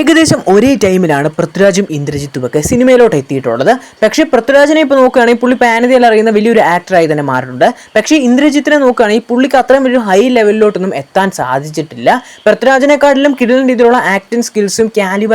ഏകദേശം ഒരേ ടൈമിലാണ് പൃഥ്വിരാജും ഇന്ദ്രജിത്തും ഒക്കെ സിനിമയിലോട്ട് എത്തിയിട്ടുള്ളത്. പക്ഷേ പൃഥ്വിരാജിനെ ഇപ്പോൾ നോക്കുകയാണെങ്കിൽ പുള്ളി പാനതിയിൽ അറിയുന്ന വലിയൊരു ആക്ടറായി തന്നെ മാറിയിട്ടുണ്ട് പക്ഷേ ഇന്ദ്രജിത്തിനെ നോക്കുകയാണെങ്കിൽ പുള്ളിക്ക് അത്രയും ഒരു ഹൈ ലെവലിലോട്ടൊന്നും എത്താൻ സാധിച്ചിട്ടില്ല. പൃഥ്വിരാജിനെക്കാട്ടിലും കിടിലൻ രീതിയിലുള്ള ആക്ടിങ് സ്കിൽസും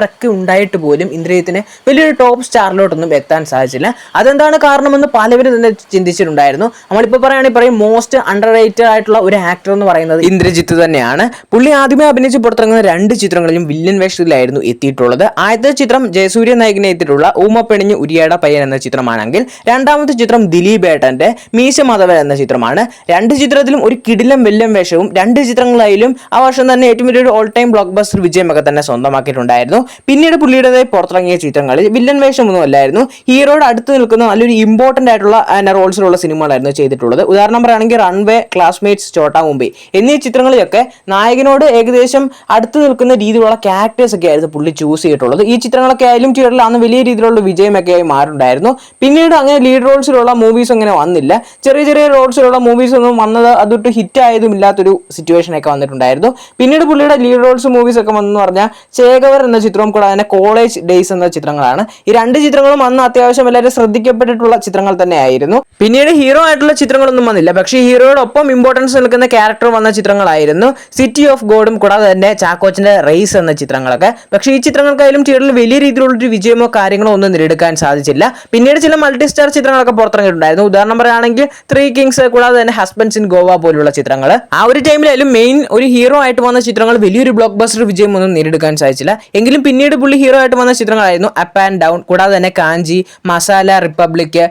ഒക്കെ ഉണ്ടായിട്ട് പോലും ഇന്ദ്രജിത്തിന് വലിയൊരു ടോപ്പ് സ്റ്റാറിലോട്ടൊന്നും എത്താൻ സാധിച്ചില്ല. അതെന്താണ് കാരണമെന്ന് പലവരും തന്നെ ചിന്തിച്ചിട്ടുണ്ടായിരുന്നു. നമ്മളിപ്പോൾ പറയുകയാണെങ്കിൽ പറയും മോസ്റ്റ് അണ്ടർ റേറ്റഡ് ആയിട്ടുള്ള ഒരു ആക്ടർ എന്ന് പറയുന്നത് ഇന്ദ്രജിത്ത് തന്നെയാണ്. പുള്ളി ആദ്യമേ അഭിനയിച്ച് പുറത്തിറങ്ങുന്ന രണ്ട് ചിത്രങ്ങളിലും വില്ലൻ വേഷത്തിലായിരുന്നു എത്തിയിട്ടുള്ളത്. ആദ്യത്തെ ചിത്രം ജയസൂര്യ നായകനെ എത്തിയിട്ടുള്ള ഊമ പെണിഞ്ഞു ഉരിയാട പയ്യൻ എന്ന ചിത്രമാണെങ്കിൽ രണ്ടാമത്തെ ചിത്രം ദിലീപ് ഏട്ടന്റെ മീശ മാധവൻ എന്ന ചിത്രമാണ്. രണ്ട് ചിത്രത്തിലും ഒരു കിടിലം വെല്ലം വേഷവും രണ്ട് ചിത്രങ്ങളായാലും ആ വർഷം തന്നെ ഏറ്റവും വലിയൊരു ഓൾ ടൈം ബ്ലോക്ക് ബസ്റ്റർ വിജയമൊക്കെ തന്നെ സ്വന്തമാക്കിയിട്ടുണ്ടായിരുന്നു. പിന്നീട് പുള്ളിയുടേതായി പുറത്തിറങ്ങിയ ചിത്രങ്ങളിൽ വില്ലൻ വേഷമൊന്നും അല്ലായിരുന്നു. ഹീറോയുടെ അടുത്ത് നിൽക്കുന്ന നല്ലൊരു ഇമ്പോർട്ടന്റ് ആയിട്ടുള്ള റോൾസിലുള്ള സിനിമകളായിരുന്നു ചെയ്തിട്ടുള്ളത്. ഉദാഹരണം പറയുകയാണെങ്കിൽ റൺവേ ക്ലാസ്മേറ്റ്സ് ചോട്ടാ മുംബൈ എന്നീ ചിത്രങ്ങളിലൊക്കെ നായകനോട് ഏകദേശം അടുത്ത് നിൽക്കുന്ന രീതിയിലുള്ള ക്യാരക്ടേഴ്സ് ഒക്കെ ആയിരുന്നു പുള്ളി ചൂസ് ചെയ്തിട്ടുള്ളത്. ഈ ചിത്രങ്ങളൊക്കെ ആയാലും തിയേറ്ററിൽ അന്ന് വലിയ രീതിയിലുള്ള വിജയമൊക്കെ ആയി മാറുണ്ടായിരുന്നു. പിന്നീട് അങ്ങനെ ലീഡ് റോൾസിലുള്ള മൂവീസ് അങ്ങനെ വന്നില്ല. ചെറിയ ചെറിയ റോൾസിലുള്ള മൂവീസ് ഒന്നും വന്നത് അതൊട്ട് ഹിറ്റ് ആയതും ഇല്ലാത്തൊരു സിറ്റുവേഷൻ ഒക്കെ വന്നിട്ടുണ്ടായിരുന്നു. പിന്നീട് പുള്ളിയുടെ ലീഡ് റോൾസ് മൂവീസ് ഒക്കെ വന്നെന്ന് പറഞ്ഞാൽ ചേകവർ എന്ന ചിത്രവും കൂടാതെ കോളേജ് ഡേയ്സ് എന്ന ചിത്രങ്ങളാണ്. ഈ രണ്ട് ചിത്രങ്ങളും അന്ന് അത്യാവശ്യം എല്ലാവരും ശ്രദ്ധിക്കപ്പെട്ടിട്ടുള്ള ചിത്രങ്ങൾ തന്നെയായിരുന്നു പിന്നീട് ഹീറോ ആയിട്ടുള്ള ചിത്രങ്ങളൊന്നും വന്നില്ല. പക്ഷേ ഹീറോയോടൊപ്പം ഇമ്പോർട്ടൻസ് നിൽക്കുന്ന ക്യാരക്ടർ വന്ന ചിത്രങ്ങളായിരുന്നു. സിറ്റി ഓഫ് ഗോഡും കൂടാതെ തന്നെ ചാക്കോച്ചിന്റെ റേസ് എന്ന ചിത്രങ്ങളൊക്കെ. പക്ഷേ ഈ ചിത്രങ്ങൾക്കായാലും തിയേറ്ററിൽ വലിയ രീതിയിലുള്ള ഒരു വിജയമോ കാര്യങ്ങളോ ഒന്നും നേടിയെടുക്കാൻ സാധിച്ചില്ല. പിന്നീട് ചില മൾട്ടി സ്റ്റാർ ചിത്രങ്ങളൊക്കെ പുറത്തിറങ്ങിയിട്ടുണ്ടായിരുന്നു. ഉദാഹരണം പറയുകയാണെങ്കിൽ ത്രീ കിങ്സ് കൂടാതെ തന്നെ ഹസ്ബൻഡ്സ് ഇൻ ഗോവ പോലുള്ള ചിത്രങ്ങൾ. ആ ഒരു ടൈമിലായാലും മെയിൻ ഒരു ഹീറോ ആയിട്ട് വന്ന ചിത്രങ്ങൾ വലിയൊരു ബ്ലോക്ക് ബസ്റ്റർ വിജയം ഒന്നും നേടിയെടുക്കാൻ സാധിച്ചില്ല. എങ്കിലും പിന്നീട് പുള്ളി ഹീറോ ആയിട്ട് വന്ന ചിത്രങ്ങളായിരുന്നു അപ്പ് ആൻഡ് ഡൗൺ കൂടാതെ തന്നെ കാഞ്ചി മസാല റിപ്പബ്ലിക്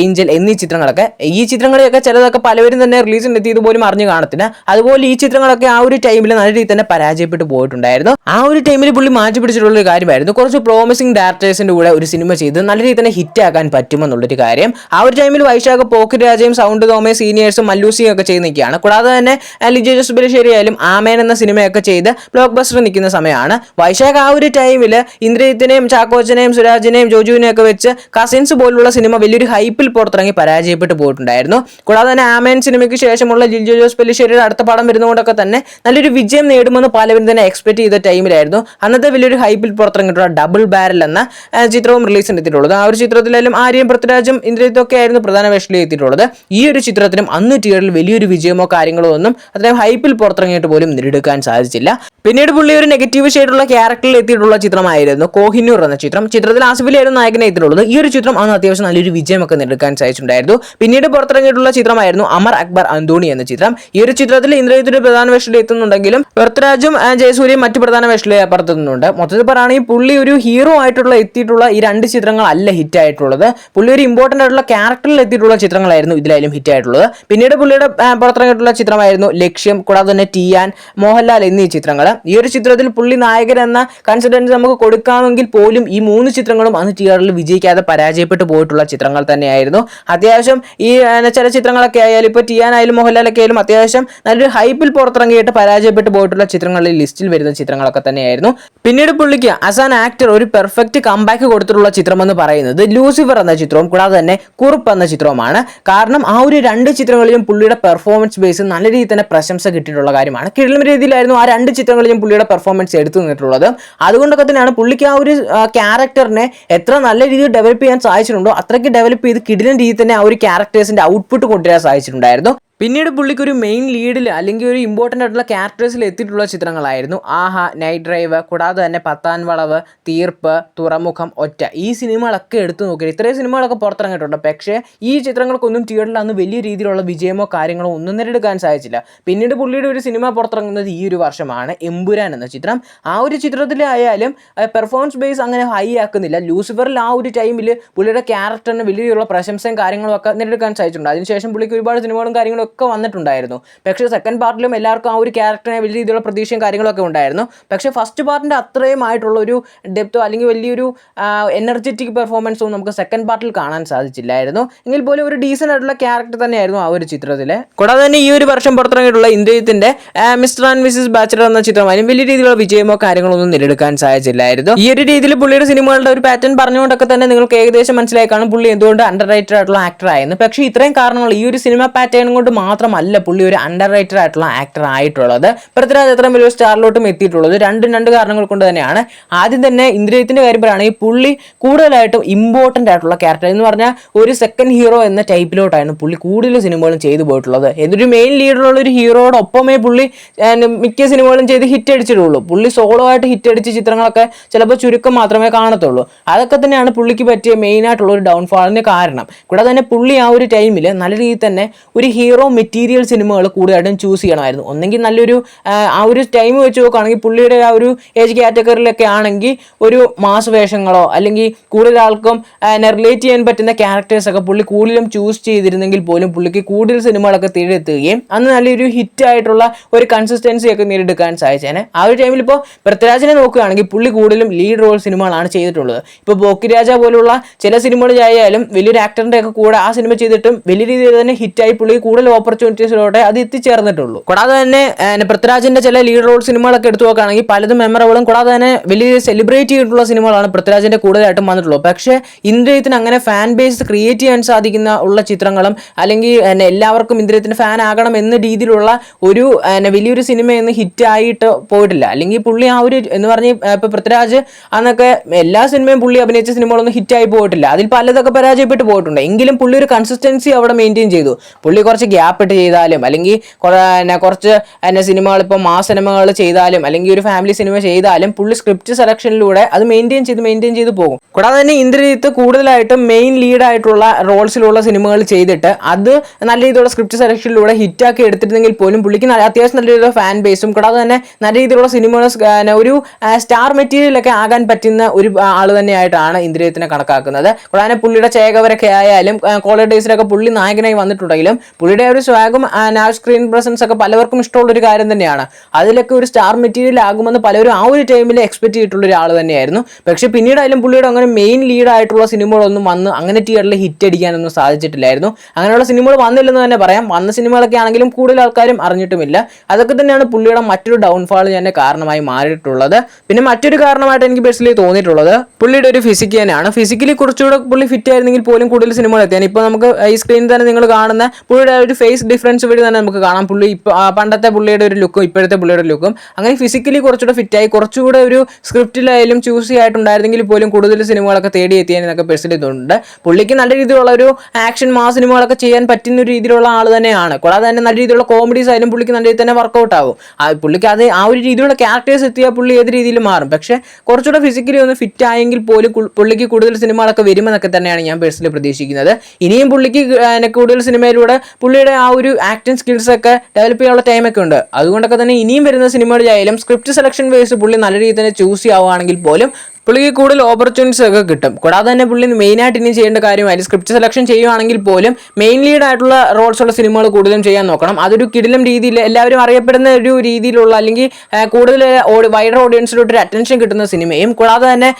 ഏഞ്ചൽ എന്നീ ചിത്രങ്ങളൊക്കെ. ഈ ചിത്രങ്ങളെയൊക്കെ ചിലതൊക്കെ പലവരും തന്നെ റിലീസിന് എത്തിയത് പോലും അറിഞ്ഞു കാണത്തില്ല. അതുപോലെ ഈ ചിത്രങ്ങളൊക്കെ ആ ഒരു ടൈമിൽ നല്ല രീതിയിൽ തന്നെ പരാജയപ്പെട്ടു പോയിട്ടുണ്ടായിരുന്നു. ആ ഒരു ടൈമിൽ പുള്ളി മാറ്റി പിടിച്ചിട്ടുള്ള ഒരു കാര്യമായിരുന്നു. കുറച്ച് പ്രോമിസിംഗ് ഡയറക്ടേഴ്സിന്റെ കൂടെ ഒരു സിനിമ ചെയ്ത് നല്ല രീതിയിൽ തന്നെ ഹിറ്റ് ആക്കാൻ പറ്റുമെന്നുള്ളൊരു കാര്യം. ആ ഒരു ടൈമിൽ വൈശാഖ പോക്കറ്റ് രാജയും സൗണ്ട് തോമേ സീനിയേഴ്സും മല്ലൂസിയും ഒക്കെ ചെയ്ത് നിൽക്കുകയാണ് കൂടാതെ തന്നെ ലിജോ ജോസ് ആയാലും ആമേൻ എന്ന സിനിമയൊക്കെ ചെയ്ത് ബ്ലോക്ക് ബസ്റ്റർ നിൽക്കുന്ന സമയമാണ്. വൈശാഖ് ആ ഒരു ടൈമിൽ ഇന്ദ്രജിത്തിനെയും ചാക്കോച്ചനെയും സുരാജിനെയും ജോജുവിനെയും ഒക്കെ വെച്ച് കസിൻസ് പോലുള്ള സിനിമ വലിയൊരു ഹൈപ്പിൽ പുറത്തിറങ്ങി പരാജയപ്പെട്ടു പോയിട്ടുണ്ടായിരുന്നു. കൂടാതെ തന്നെ ആമേൻ സിനിമയ്ക്ക് ശേഷമുള്ള ലിജോ ജോസ് പെല്ലിശ്ശേരിയുടെ അടുത്ത പടം വരുന്നതുകൊണ്ടൊക്കെ തന്നെ നല്ലൊരു വിജയം നേടുമെന്ന് പലവരും തന്നെ എക്സ്പെക്ട് ചെയ്ത ടൈമിലായിരുന്നു അന്നത്തെ വലിയൊരു ഹൈപ്പിൽ പുറത്തിറങ്ങിയിട്ടുള്ള ഡബിൾ ബാരൽ എന്ന ചിത്രവും റിലീസ് ചെയ്തിട്ടുള്ളത്. ആ ഒരു ചിത്രത്തിലായാലും ആര്യം പൃഥ്വിരാജും ഇന്ദ്രജിത്തൊക്കെ ആയിരുന്നു പ്രധാന വേഷത്തിൽ എത്തിയിട്ടുള്ളത്. ഈ ഒരു ചിത്രത്തിനും അന്ന് തിയേറ്ററിൽ വലിയൊരു വിജയമോ കാര്യങ്ങളോ ഒന്നും അത്രയും ഹൈപ്പിൽ പുറത്തിറങ്ങിയിട്ട് പോലും നേടിയെടുക്കാൻ സാധിച്ചില്ല. പിന്നീട് പുള്ളി ഒരു നെഗറ്റീവ് ഷെയ്ഡുള്ള ക്യാരക്ടറിൽ എത്തിയിട്ടുള്ള ചിത്രമായിരുന്നു കോഹിന്നൂർ എന്ന ചിത്രം. ചിത്രത്തിൽ ആസിഫിലായിരുന്നു നായകനെ എത്തിയിട്ടുള്ളത്. ഈ ഒരു ചിത്രം അന്ന് അത്യാവശ്യം നല്ലൊരു വിജയമൊക്കെ നേടിയെടുക്കാൻ സാധിച്ചിട്ടുണ്ടായിരുന്നു. പിന്നീട് പുറത്തിറങ്ങിയിട്ടുള്ള ചിത്രമായിരുന്നു അമർ അക്ബർ അന്തോണി എന്ന ചിത്രം. ഈ ഒരു ചിത്രത്തിൽ ഇന്ദ്രജിത്തിന്റെ പ്രധാന വേഷത്തിൽ എത്തുന്നുണ്ടെങ്കിലും പൃഥ്വിരാജും ജയസൂര്യയും മറ്റു പ്രധാന വേഷത്തിൽ അപ്പുറത്തുന്നുണ്ട് മൊത്തത്തിൽ പറയുകയാണെങ്കിൽ പുള്ളി ഒരു ഹീറോ ആയിട്ടുള്ള എത്തിയിട്ടുള്ള ഈ രണ്ട് ചിത്രങ്ങളല്ല ഹിറ്റ് ആയിട്ടുള്ളത്. പുള്ളി ഒരു ഇമ്പോർട്ടന്റ് ആയിട്ടുള്ള ക്യാരക്ടറിൽ എത്തിയിട്ടുള്ള ചിത്രങ്ങളായിരുന്നു ഇതിലായാലും ഹിറ്റ് ആയിട്ടുള്ളത്. പിന്നീട് പുള്ളിയുടെ പുറത്തിറങ്ങിയിട്ടുള്ള ചിത്രമായിരുന്നു ലക്ഷ്യം കൂടാതെ തന്നെ ടിയാൻ മോഹൻലാൽ എന്നീ ചിത്രങ്ങൾ ഈ ഒരു ചിത്രത്തിൽ പുള്ളി നായകൻ എന്ന കൺസിഡൻസ് നമുക്ക് കൊടുക്കാമെങ്കിൽ പോലും ഈ മൂന്ന് ചിത്രങ്ങളും അന്ന് തിയേറ്ററിൽ വിജയിക്കാതെ പരാജയപ്പെട്ടു പോയിട്ടുള്ള ചിത്രങ്ങൾ തന്നെയായിരുന്നു. അത്യാവശ്യം ഈ ചില ചിത്രങ്ങളൊക്കെ ആയാലും ഇപ്പോൾ ടിയാൻ ആയാലും മോഹൻലാലൊക്കെ ആയാലും അത്യാവശ്യം നല്ലൊരു ഹൈപ്പിൽ പുറത്തിറങ്ങിയിട്ട് പരാജയപ്പെട്ടു പോയിട്ടുള്ള ചിത്രങ്ങളിൽ ലിസ്റ്റിൽ വരുന്ന ചിത്രങ്ങളൊക്കെ തന്നെയായിരുന്നു. പിന്നീട് പുള്ളിക്ക് ആസ് ആൻ ആക്ടർ ഒരു പെർഫെക്റ്റ് കംബാക്ക് കൊടുത്തിട്ടുള്ള ചിത്രം എന്ന് പറയുന്നത് ലൂസിഫർ എന്ന ചിത്രവും കൂടാതെ തന്നെ കുറുപ്പ് എന്ന ചിത്രവുമാണ്. കാരണം ആ ഒരു രണ്ട് ചിത്രങ്ങളിലും പുള്ളിയുടെ പെർഫോമൻസ് ബേസ് നല്ല രീതിയിൽ തന്നെ പ്രശംസ കിട്ടിയിട്ടുള്ള കാര്യമാണ്. കിഴിലും രീതിയിലായിരുന്നു ആ രണ്ട് ചിത്രങ്ങളിലും പുള്ളിയുടെ പെർഫോമൻസ് എടുത്തു നിന്നിട്ടുള്ളത്. അതുകൊണ്ടൊക്കെ തന്നെയാണ് പുള്ളിക്ക് ആ ഒരു ക്യാരക്ടറിനെ എത്ര നല്ല രീതിയിൽ ഡെവലപ്പ് ചെയ്യാൻ സാധിച്ചിട്ടുണ്ടോ അത്രയ്ക്ക് ഡെവലപ്പ് ചെയ്ത് കിടിലൻ രീതിയിൽ തന്നെ ആ ഒരു ക്യാരക്ടേഴ്സിന്റെ ഔട്ട്പുട്ട് കൊണ്ടുവരാൻ സാധിച്ചിട്ടുണ്ടായിരുന്നു. പിന്നീട് പുള്ളിക്ക് ഒരു മെയിൻ ലീഡിൽ അല്ലെങ്കിൽ ഒരു ഇമ്പോർട്ടന്റ് ആയിട്ടുള്ള ക്യാരക്ടേഴ്സിൽ എത്തിയിട്ടുള്ള ചിത്രങ്ങളായിരുന്നു. ആഹ നൈറ്റ് ഡ്രൈവ് കൂടാതെ തന്നെ പത്താൻ വളവ് തീർപ്പ് തുറമുഖം ഒറ്റ. ഈ സിനിമകളൊക്കെ എടുത്തു നോക്കി ഇത്രയും സിനിമകളൊക്കെ പുറത്തിറങ്ങിയിട്ടുണ്ട്. പക്ഷേ ഈ ചിത്രങ്ങൾക്കൊന്നും തിയേറ്ററിൽ അന്ന് വലിയ രീതിയിലുള്ള വിജയമോ കാര്യങ്ങളോ ഒന്നും നേടിയെടുക്കാൻ സാധിച്ചില്ല. പിന്നീട് പുള്ളിയുടെ ഒരു സിനിമ പുറത്തിറങ്ങുന്നത് ഈ ഒരു വർഷമാണ് എമ്പുരാൻ എന്ന ചിത്രം. ആ ഒരു ചിത്രത്തിലായാലും പെർഫോമൻസ് ബേസ് അങ്ങനെ ഹൈ ആക്കുന്നില്ല. ലൂസിഫറിൽ ആ ഒരു ടൈമിൽ പുള്ളിയുടെ ക്യാരക്ടറിന് വലിയ രീതിയിലുള്ള പ്രശംസയും കാര്യങ്ങളും ഒക്കെ നേടിയെടുക്കാൻ സാധിച്ചിട്ടുണ്ട്. അതിനുശേഷം പുള്ളിക്ക് ഒരുപാട് സിനിമകളും കാര്യങ്ങളും ഒക്കെ വന്നിട്ടുണ്ടായിരുന്നു. പക്ഷേ സെക്കൻഡ് പാർട്ടിലും എല്ലാവർക്കും ആ ഒരു ക്യാരക്ടറിനെ വലിയ രീതിയിലുള്ള പ്രതീക്ഷയും കാര്യങ്ങളൊക്കെ ഉണ്ടായിരുന്നു. പക്ഷേ ഫസ്റ്റ് പാർട്ടിന്റെ അത്രയും ആയിട്ടുള്ള ഒരു ഡെപ്തോ അല്ലെങ്കിൽ വലിയൊരു എനർജറ്റിക് പെർഫോമൻസോ നമുക്ക് സെക്കൻഡ് പാർട്ടിൽ കാണാൻ സാധിച്ചില്ലായിരുന്നു. എങ്കിൽ പോലും ഒരു ഡീസന്റ് ആയിട്ടുള്ള ക്യാരക്ടർ തന്നെയായിരുന്നു ആ ഒരു ചിത്രത്തിലെ. കൂടാതെ തന്നെ ഈ ഒരു വർഷം പുറത്തിറങ്ങിയിട്ടുള്ള ഇന്ദ്രജിത്തിന്റെ മിസ്റ്റർ ആൻഡ് മിസസ് ബാച്ചലർ എന്ന ചിത്രം അതിന് വലിയ രീതിയിലുള്ള വിജയമോ കാര്യങ്ങളൊന്നും നേടിയെടുക്കാൻ സാധിച്ചില്ലായിരുന്നു. ഈ ഒരു രീതിയിൽ പുള്ളിയുടെ സിനിമകളുടെ ഒരു പാറ്റേൺ പറഞ്ഞുകൊണ്ടൊക്കെ തന്നെ നിങ്ങൾക്ക് ഏകദേശം മനസ്സിലായി കാണും. പുള്ളി എന്തുകൊണ്ട് അണ്ടർ റൈറ്റഡ് ആയിട്ടുള്ള ആക്ടർ ആയിരുന്നു പക്ഷേ ഇത്രയും കാരണങ്ങൾ ഈ ഒരു സിനിമ പാറ്റേൺ കൊണ്ട് മാത്രമല്ല പുള്ളി ഒരു അണ്ടർ റൈറ്റഡ് ആയിട്ടുള്ള ആക്ടർ ആയിട്ടുള്ളത്. പൃഥ്വിരാജ് എത്ര വലിയ സ്റ്റാറിലോട്ടും എത്തിയിട്ടുള്ളത്. രണ്ടും രണ്ട് കാരണങ്ങൾ കൊണ്ട് തന്നെയാണ്. ആദ്യം തന്നെ ഇന്ദ്രിയത്തിന്റെ കാര്യം പറയുകയാണെങ്കിൽ പുള്ളി കൂടുതലായിട്ടും ഇമ്പോർട്ടന്റ് ആയിട്ടുള്ള ക്യാരക്ടർ എന്ന് പറഞ്ഞാൽ ഒരു സെക്കൻഡ് ഹീറോ എന്ന ടൈപ്പിലോട്ടാണ് പുള്ളി കൂടുതൽ സിനിമകളും ചെയ്തു പോയിട്ടുള്ളത്. എന്നൊരു മെയിൻ ലീഡറുള്ള ഒരു ഹീറോടൊപ്പമേ പുള്ളി മിക്ക സിനിമകളും ചെയ്ത് ഹിറ്റ് അടിച്ചിട്ടുള്ളൂ. പുള്ളി സോളോ ആയിട്ട് ഹിറ്റ് അടിച്ച ചിത്രങ്ങളൊക്കെ ചിലപ്പോൾ ചുരുക്കം മാത്രമേ കാണത്തുള്ളൂ. അതൊക്കെ തന്നെയാണ് പുള്ളിക്ക് പറ്റിയ മെയിൻ ആയിട്ടുള്ള ഒരു ഡൗൺഫാളിന് കാരണം. കൂടാതെ തന്നെ പുള്ളി ആ ഒരു ടൈമിൽ നല്ല രീതിയിൽ തന്നെ ഒരു ഹീറോ മെറ്റീരിയൽ സിനിമകൾ കൂടുതലായിട്ടും ചൂസ് ചെയ്യണമായിരുന്നു. ഒന്നെങ്കിൽ നല്ലൊരു ആ, ഒരു ടൈം വെച്ച് നോക്കുകയാണെങ്കിൽ പുള്ളിയുടെ ആ ഒരു ഏജ് കാറ്റഗറിയിലൊക്കെ ആണെങ്കിൽ ഒരു മാസ് വേഷങ്ങളോ അല്ലെങ്കിൽ കൂടുതൽ ആൾക്കും റിലേറ്റ് ചെയ്യാൻ പറ്റുന്ന ക്യാരക്ടേഴ്സൊക്കെ പുള്ളി കൂടുതലും ചൂസ് ചെയ്തിരുന്നെങ്കിൽ പോലും പുള്ളിക്ക് കൂടുതൽ സിനിമകളൊക്കെ തേടിയെത്തുകയും അന്ന് നല്ലൊരു ഹിറ്റ് ആയിട്ടുള്ള ഒരു കൺസിസ്റ്റൻസി ഒക്കെ നേടിയെടുക്കാൻ സാധിച്ചേനെ. ആ ഒരു ടൈമിൽ ഇപ്പോൾ പൃഥ്വിരാജിനെ നോക്കുകയാണെങ്കിൽ പുള്ളി കൂടുതലും ലീഡ് റോൾ സിനിമകളാണ് ചെയ്തിട്ടുള്ളത്. ഇപ്പോൾ ബോക്കിരാജ പോലുള്ള ചില സിനിമകൾ ആയാലും വലിയൊരു ആക്ടറിന്റെ ഒക്കെ കൂടെ ആ സിനിമ ചെയ്തിട്ടും വലിയ രീതിയിൽ തന്നെ ഹിറ്റായി പുള്ളി കൂടുതൽ ഓപ്പർച്യൂണിറ്റീസിലോട്ടെ അത് എത്തിച്ചേർന്നിട്ടുള്ളൂ. കൂടാതെ തന്നെ പൃഥ്വിരാജിന്റെ ചില ലീഡ് റോൾ സിനിമകളൊക്കെ എടുത്തു നോക്കുകയാണെങ്കിൽ പലതും മെമ്മറബിളും കൂടാതെ തന്നെ വലിയ സെലിബ്രേറ്റ് ചെയ്തിട്ടുള്ള സിനിമകളാണ് പൃഥ്വിരാജിന്റെ കൂടുതലായിട്ടും വന്നിട്ടുള്ളത്. പക്ഷേ ഇന്ദ്രിയത്തിന് അങ്ങനെ ഫാൻ ബേസ് ക്രിയേറ്റ് ചെയ്യാൻ സാധിക്കുന്ന ഉള്ള ചിത്രങ്ങളും അല്ലെങ്കിൽ എല്ലാവർക്കും ഇന്ദ്രിയത്തിന് ഫാൻ ആകണം എന്ന രീതിയിലുള്ള ഒരു വലിയൊരു സിനിമയൊന്നും ഹിറ്റ് ആയിട്ട് പോയിട്ടില്ല. അല്ലെങ്കിൽ പുള്ളി ആ ഒരു എന്ന് പറഞ്ഞ് ഇപ്പൊ പൃഥ്വിരാജ് അന്നൊക്കെ എല്ലാ സിനിമയും പുള്ളി അഭിനയിച്ച സിനിമകളൊന്നും ആയി പോയിട്ടില്ല. അതിൽ പലതൊക്കെ പരാജയപ്പെട്ട് പോയിട്ടുണ്ട്. എങ്കിലും പുള്ളി ഒരു കൺസിസ്റ്റൻസി അവിടെ മെയിന്റെയിൻ ചെയ്തു. പുള്ളി കുറച്ച് ഗ്യാപ്പ് ഇട്ട് ചെയ്താലും അല്ലെങ്കിൽ കുറച്ച് എന്നെ സിനിമകൾ ഇപ്പോൾ മാ സിനിമകൾ ചെയ്താലും അല്ലെങ്കിൽ ഒരു ഫാമിലി സിനിമ ചെയ്താലും പുള്ളി സ്ക്രിപ്റ്റ് സെലക്ഷനിലൂടെ അത് മെയിന്റെയിൻ ചെയ്ത് മെയിന്റെയിൻ ചെയ്ത് പോകും. കൂടാതെ തന്നെ ഇന്ദ്രജിത്ത് കൂടുതലായിട്ടും മെയിൻ ലീഡായിട്ടുള്ള റോൾസിലുള്ള സിനിമകൾ ചെയ്തിട്ട് അത് നല്ല രീതിയിലുള്ള സ്ക്രിപ്റ്റ് സെലക്ഷനിലൂടെ ഹിറ്റാക്കി എടുത്തിരുന്നെങ്കിൽ പോലും പുള്ളിക്ക് അത്യാവശ്യം നല്ല രീതിയിലുള്ള ഫാൻ ബേസും കൂടാതെ തന്നെ നല്ല രീതിയിലുള്ള സിനിമകൾ ഒരു സ്റ്റാർ മെറ്റീരിയലൊക്കെ ആകാൻ പറ്റുന്ന ഒരു ആൾ തന്നെയായിട്ടാണ് ഇന്ദ്രിയത്തിനെ കണക്കാക്കുന്നത്. കൂടാതെ പുള്ളിയുടെ ചേകവരൊക്കെ ആയാലും കോളേജ് ഡേയ്സിലൊക്കെ പുള്ളി നായകനായി വന്നിട്ടുണ്ടെങ്കിലും പുള്ളിയുടെ ഒരു സ്വാഗും ആ സ്ക്രീൻ പ്രസൻസ് ഒക്കെ പലവർക്കും ഇഷ്ടമുള്ള ഒരു കാര്യം തന്നെയാണ്. അതിലൊക്കെ ഒരു സ്റ്റാർ മെറ്റീരിയൽ ആകുമെന്ന് പലരും ആ ഒരു ടൈമിൽ എക്സ്പെക്ട് ചെയ്തിട്ടുള്ള ഒരാൾ തന്നെയായിരുന്നു. പക്ഷെ പിന്നീടായാലും പുള്ളിയുടെ അങ്ങനെ മെയിൻ ലീഡ് ആയിട്ടുള്ള സിനിമകളൊന്നും വന്ന് അങ്ങനെ തിയേറ്ററിൽ ഹിറ്റ് അടിക്കാനൊന്നും സാധിച്ചിട്ടില്ലായിരുന്നു. അങ്ങനെയുള്ള സിനിമകൾ വന്നില്ലെന്ന് തന്നെ പറയാം. വന്ന സിനിമകളൊക്കെ ആണെങ്കിലും കൂടുതൽ ആൾക്കാരും അറിഞ്ഞിട്ടുമില്ല. അതൊക്കെ തന്നെയാണ് പുള്ളിയുടെ മറ്റൊരു ഡൗൺഫാൾ തന്നെ കാരണമായി മാറിയിട്ടുള്ളത്. പിന്നെ മറ്റൊരു കാരണമായിട്ട് എനിക്ക് ബേസിലി തോന്നിയിട്ടുള്ളത് പുള്ളിയുടെ ഒരു ഫിസിക്ക് തന്നെയാണ്. ഫിസിക്കലി കുറച്ചുകൂടെ പുള്ളി ഫിറ്റ് ആയിരുന്നെങ്കിൽ പോലും കൂടുതൽ സിനിമകൾ എത്തിയാണ് ഇപ്പോൾ നമുക്ക് ഈ സ്ക്രീനിൽ തന്നെ നിങ്ങൾ കാണുന്ന പുള്ളിയുടെ ഒരു ഫേസ് ഡിഫറൻസ് വഴി തന്നെ നമുക്ക് കാണാം. പുള്ളി ഇപ്പോൾ പണ്ടത്തെ പുള്ളിയുടെ ഒരു ലുക്കും ഇപ്പോഴത്തെ പുള്ളിയുടെ ലുക്കും അങ്ങനെ ഫിസിക്കലി കുറച്ചുകൂടെ ഫിറ്റായി കുറച്ചുകൂടെ ഒരു സ്ക്രിപ്റ്റിലായാലും ചൂസി ആയിട്ടുണ്ടായിരുന്നെങ്കിൽ പോലും കൂടുതൽ സിനിമകളൊക്കെ തേടി എത്തിയാനൊക്കെ പേഴ്സണലി തോന്നുന്നുണ്ട് പുള്ളിക്ക് നല്ല രീതിയിലുള്ള ഒരു ആക്ഷൻ മാ സിനിമകളൊക്കെ ചെയ്യാൻ പറ്റുന്ന ഒരു രീതിയിലുള്ള ആൾ തന്നെയാണ്. കൂടാതെ തന്നെ നല്ല രീതിയിലുള്ള കോമഡീസ് ആയാലും പുള്ളിക്ക് നല്ല രീതിയിൽ തന്നെ വർക്കൗട്ട് ആവും. പുള്ളിക്ക് അത് ആ ഒരു രീതിയിലുള്ള ക്യാരക്ടേഴ്സ് എത്തിയാൽ പുള്ളി ഏത് രീതിയിൽ മാറും. പക്ഷേ കുറച്ചുകൂടെ ഫിസിക്കലി ഒന്ന് ഫിറ്റ് ആയെങ്കിൽ പോലും പുള്ളിക്ക് കൂടുതൽ സിനിമകളൊക്കെ വരുമെന്നൊക്കെ തന്നെയാണ് ഞാൻ പേഴ്സണലി പ്രതീക്ഷിക്കുന്നത്. ഇനിയും പുള്ളിക്ക് കൂടുതൽ സിനിമയിലൂടെ പുള്ളിയുടെ ആ ഒരു ആക്ടിങ് സ്കിൽസ് ഒക്കെ ഡെവലപ്പ് ചെയ്യാനുള്ള ടൈമൊക്കെ ഉണ്ട്. അതുകൊണ്ടൊക്കെ തന്നെ ഇനിയും വരുന്ന സിനിമകളിലായാലും സ്ക്രിപ്റ്റ് സെലക്ഷൻ വേസ് പുള്ളി നല്ല രീതിയിൽ തന്നെ ചൂസ് ചെയ്യുകയാണെങ്കിൽ പോലും പുള്ളിക്ക് കൂടുതൽ ഓപ്പർച്യൂണിറ്റീസ് ഒക്കെ കിട്ടും. കൂടാതെ തന്നെ പുള്ളി മെയിനായിട്ട് ഇനി ചെയ്യേണ്ട കാര്യമായിട്ട് സ്ക്രിപ്റ്റ് സെലക്ഷൻ ചെയ്യുവാണെങ്കിൽ പോലും മെയിൻ ലീഡ് ആയിട്ടുള്ള റോൾസ് ഉള്ള സിനിമകൾ കൂടുതലും ചെയ്യാൻ നോക്കണം. അതൊരു കിടിലം രീതിയിൽ എല്ലാവരും അറിയപ്പെടുന്ന ഒരു രീതിയിലുള്ള അല്ലെങ്കിൽ കൂടുതൽ വൈഡർ ഓഡിയൻസിലോട്ട് ഒരു അറ്റൻഷൻ കിട്ടുന്ന സിനിമയും കൂടാതെ തന്നെ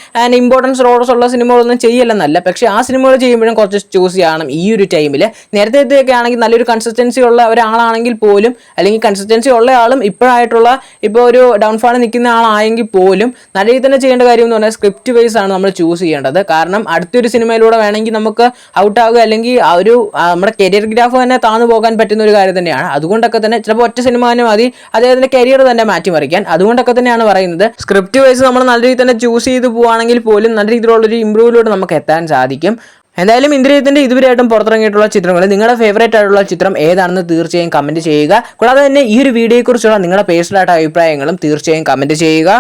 ഇമ്പോർട്ടൻസ് റോൾസ് ഉള്ള സിനിമകളൊന്നും ചെയ്യല്ലെന്നല്ല. പക്ഷേ ആ സിനിമകൾ ചെയ്യുമ്പോഴും കുറച്ച് ചൂസ് ചെയ്യണം ഈ ഒരു ടൈമിൽ നേരത്തെ ഒക്കെ ആണെങ്കിൽ നല്ലൊരു കൺസിസ്റ്റൻസി ഉള്ള ഒരാളാണെങ്കിൽ പോലും അല്ലെങ്കിൽ കൺസിസ്റ്റൻസി ഉള്ള ആളും ഇപ്പോഴായിട്ടുള്ള ഇപ്പോൾ ഒരു ഡൗൺഫാളിൽ നിൽക്കുന്ന ആളായെങ്കിൽ പോലും നല്ല രീതിയിൽ തന്നെ ചെയ്യേണ്ട കാര്യം എന്ന് പറഞ്ഞാൽ സ്ക്രിപ്റ്റ് വൈസ് ആണ് നമ്മൾ ചൂസ് ചെയ്യേണ്ടത്. കാരണം അടുത്തൊരു സിനിമയിലൂടെ വേണമെങ്കിൽ നമുക്ക് ഔട്ട് ആവുക അല്ലെങ്കിൽ ആ ഒരു നമ്മുടെ കരിയർ ഗ്രാഫ് തന്നെ താന്നു പോകാൻ പറ്റുന്ന ഒരു കാര്യം തന്നെയാണ്. അതുകൊണ്ടൊക്കെ തന്നെ ചിലപ്പോൾ ഒറ്റ സിനിമ തന്നെ മതി. അദ്ദേഹത്തിന്റെ കരിയർ തന്നെ മാറ്റിമറിക്കാൻ. അതുകൊണ്ടൊക്കെ തന്നെയാണ് പറയുന്നത്. സ്ക്രിപ്റ്റ് വൈസ് നമ്മൾ നല്ല രീതിയിൽ തന്നെ ചൂസ് ചെയ്ത് പോവുകയാണെങ്കിൽ പോലും നല്ല രീതിയിലുള്ള ഒരു ഇമ്പ്രൂവിലൂടെ നമുക്ക് എത്താൻ സാധിക്കും. എന്തായാലും ഇന്ദ്രിയത്തിന്റെ ഇതുവരെയായിട്ടും പുറത്തിറങ്ങിയിട്ടുള്ള ചിത്രങ്ങൾ നിങ്ങളുടെ ഫേവറേറ്റ് ആയിട്ടുള്ള ചിത്രം ഏതാണെന്ന് തീർച്ചയായും കമന്റ് ചെയ്യുക. കൂടാതെ തന്നെ ഈ ഒരു വീഡിയോയെക്കുറിച്ചുള്ള നിങ്ങളുടെ പേഴ്സണലായിട്ട് അഭിപ്രായങ്ങളും തീർച്ചയായും കമന്റ് ചെയ്യുക.